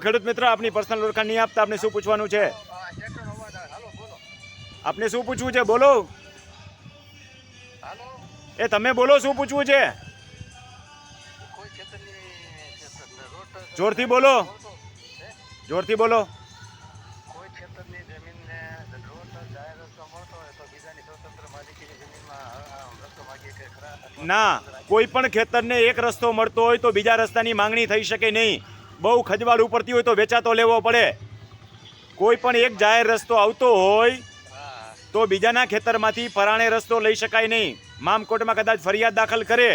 ખેડૂત મિત્ર, આપની પર્સનલ ઓળખાણ નહીં આપતા, આપને શું પૂછવાનું છે? આપને શું પૂછવું છે? બોલો. એ તમે બોલો, શું પૂછવું છે? જોરથી બોલો. જોરથી બોલો. ના, કોઈ પણ ખેતરને એક રસ્તો મળતો હોય તો બીજા રસ્તાની માંગણી થઈ શકે નહીં. બહુ ખજવાળ ઉપરથી હોય તો વેચાતો લેવો પડે. કોઈ પણ એક જાહેર રસ્તો આવતો હોય તો બીજાના ખેતરમાંથી પરાણે રસ્તો લઈ શકાય નહીં. મામકોટમાં કદાચ ફરિયાદ દાખલ કરે,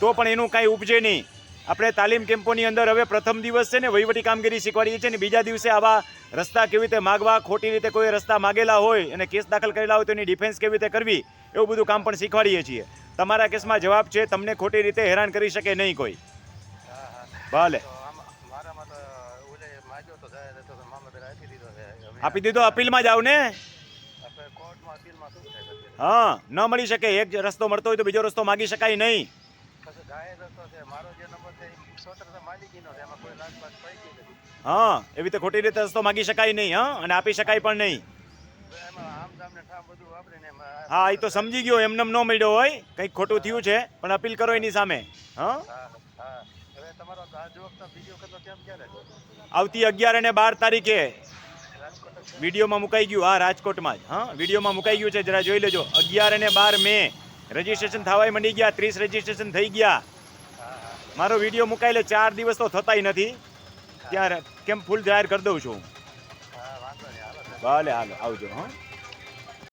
તો પણ એનું કાંઈ ઉપજે નહીં. આપણે તાલીમ કેમ્પોની અંદર હવે પ્રથમ દિવસ છે ને વહીવટી કામગીરી શીખવાડીએ છીએ ને બીજા દિવસે આવા રસ્તા કેવી રીતે માગવા, ખોટી રીતે કોઈ રસ્તા માગેલા હોય અને કેસ દાખલ કરેલા હોય તો એની ડિફેન્સ કેવી રીતે કરવી, એવું બધું કામ પણ શીખવાડીએ છીએ. તમારા કેસમાં જવાબ છે, તમને ખોટી રીતે હેરાન કરી શકે નહીં કોઈ. ભલે. આપી દીધો અપીલમાં જાવ ને? હા ન મળી શકે એક રસ્તો મળતો હોય તો બીજો રસ્તો માગી શકાય નહીં. હા એવી રીતે ખોટી રીતે રસ્તો માગી શકાય નહીં હા અને આપી શકાય પણ નહીં. હા એ તો સમજી ગયો એમને ન મળ્યો હોય કંઈક ખોટું થયું છે પણ અપીલ કરો એની સામે હા. આવતી અગિયાર અને બાર તારીખે વિડીયોમાં મુકાઈ ગયું. હા રાજકોટમાં જ. હા વિડીયોમાં મુકાઈ ગયું છે. જરા જોઈ લેજો. અગિયાર અને બાર મે રજીસ્ટ્રેશન થવાય મંડી ગયા. ત્રીસ રજીસ્ટ્રેશન થઈ ગયા. મારો વીડિયો મુકાયેલે ચાર દિવસ તો થતાય નથી. ત્યારે કેમ ફૂલ જાહેર કરી દઉં છું. ભલે હાલો. આવજો હા.